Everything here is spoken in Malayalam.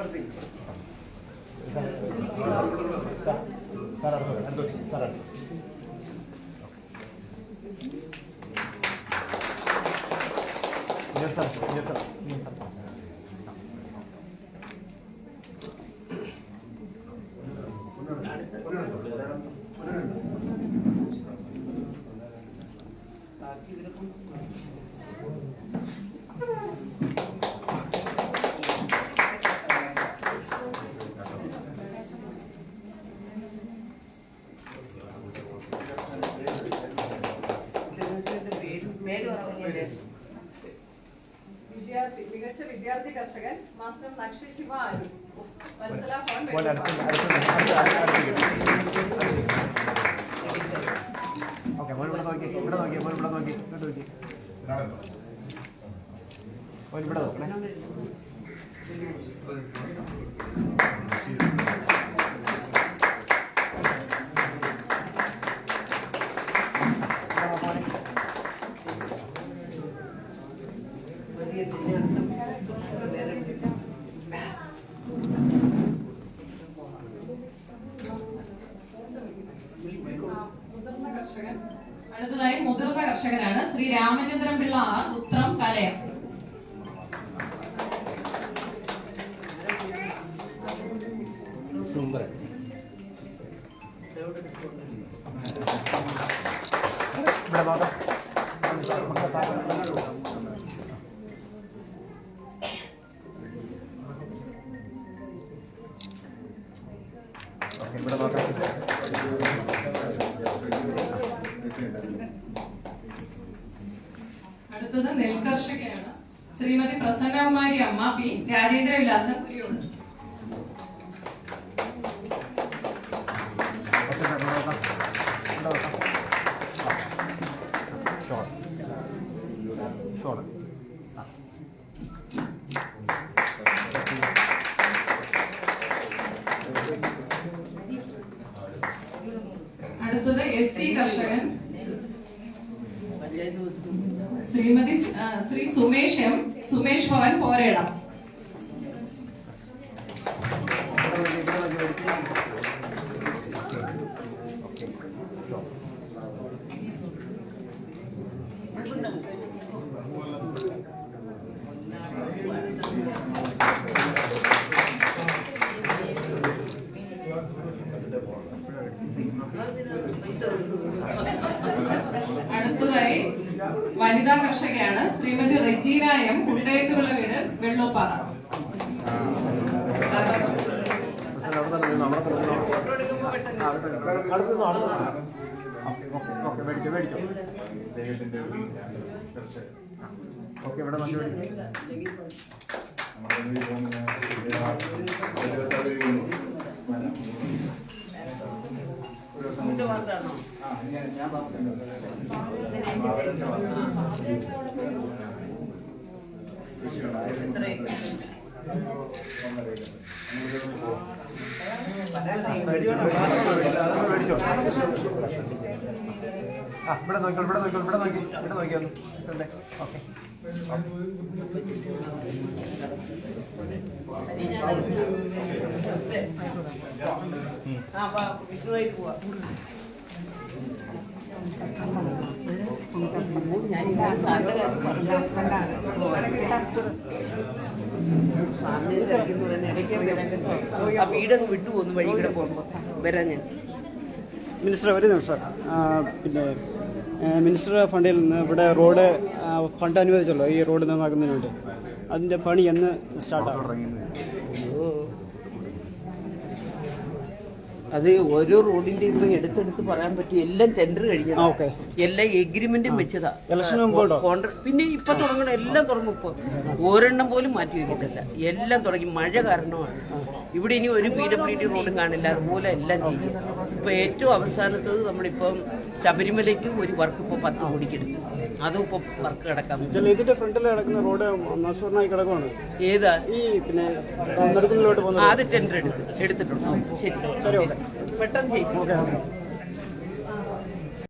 Gracias. വിദ്യാർത്ഥി കർഷകൻ മാസ്റ്റർ നക്ഷി ശിവ ആരു. അടുത്ത് അടുത്ത് ഓക്കെ മോൻ ഇവിടെ നോക്കി ഇവിടെ നോക്കി മോൻ ഇവിടെ നോക്കി ഇങ്ങോട്ട് നോക്കി മോൻ ഇവിടെ നോക്കണേ ഇവിടെ അടുത്തതായി മുതിർന്ന കർഷകനാണ് ശ്രീ രാമചന്ദ്രൻ പിള്ള ആർ ഉത്രം കലയം. ഇവിടെ നെൽകർഷകയാണ് ശ്രീമതി പ്രസന്നകുമാരി അമ്മ പി രാജേന്ദ്ര വിലാസൻ കുരിയോട് ശ്രീ സുമേഷ് എം സുമേഷ് ഭവൻ പോരേടം. ഇവിടെ നോക്കി ഇവിടെ നോക്കി ഓക്കെ ഷോൾ അടുത്തതായി വനിതാ കർഷകയാണ് ശ്രീമതി റെജീന എം കുണ്ടയത്തുള്ള വീട് വെള്ളൂപ്പാറ പക്ഷേ അവിടെ തന്നെ നിന്നു, അവിടെ തന്നെ നിന്നു. ആ, അവിടെ തന്നെ. അടുത്ത് നിന്നു, അടുത്ത് നിന്നു. ആ, ഓക്കെ, ഓക്കെ, മേടിച്ചോ, മേടിച്ചോ. ഓക്കെ, ഇവിടെ മേടിച്ചോ. ഇവിടെ നോക്കിക്കോ ഇവിടെ നോക്കിക്കോ ഇവിടെ നോക്കി ഇവിടെ നോക്കിയോ ഇതുണ്ടേ. ഓക്കെ. വിഷ്ണുവായിട്ട് പോവാ. വീടങ്ങ് വിട്ടു പോകുന്നു വഴി കൂടെ പോകുമ്പോ വരാൻ ഞാൻ മിനിസ്റ്റർ ഒരു നിമിഷം. പിന്നെ മിനിസ്റ്റർ ഫണ്ടിൽ നിന്ന് ഇവിടെ റോഡ് ഫണ്ട് അനുവദിച്ചല്ലോ ഈ റോഡ് നന്നാക്കുന്നതിന് വേണ്ടി. അതിന്റെ പണി എന്ന് സ്റ്റാർട്ടാകും അത് ഓരോ റോഡിന്റെ ഇപ്പൊ എടുത്തെടുത്ത് പറയാൻ പറ്റും എല്ലാം ടെൻഡർ കഴിഞ്ഞതാ. എല്ലാം എഗ്രിമെന്റും വെച്ചതാ. കോൺട്രാക്ട് പിന്നെ ഇപ്പൊ തുടങ്ങണം എല്ലാം തുടങ്ങും ഇപ്പൊ. ഒരെണ്ണം പോലും മാറ്റി വെക്കത്തില്ല. എല്ലാം തുടങ്ങി. മഴ കാരണമാണ്. ഇവിടെ ഇനി ഒരു പി ഡബ്ല്യു ഡി റോഡും കാണില്ല. അതുപോലെ എല്ലാം ചെയ്യും. ഇപ്പൊ ഏറ്റവും അവസാനത്തത് നമ്മളിപ്പം ശബരിമലയ്ക്ക് ഒരു വർക്ക് ഇപ്പൊ പത്ത് കോടിക്ക് എടുത്തു. അതും ഇപ്പൊ വർക്ക് കിടക്കാം ഇതിന്റെ ഫ്രണ്ടിൽ കിടക്കുന്ന റോഡ് നഷ്ടമായി കിടക്കുവാണ്. ഏതാ? ഈ പിന്നെ അത് ടെൻഡർ എടുത്ത് എടുത്തിട്ടുണ്ട്. ശരി പെട്ടെന്ന് ചെയ്യും.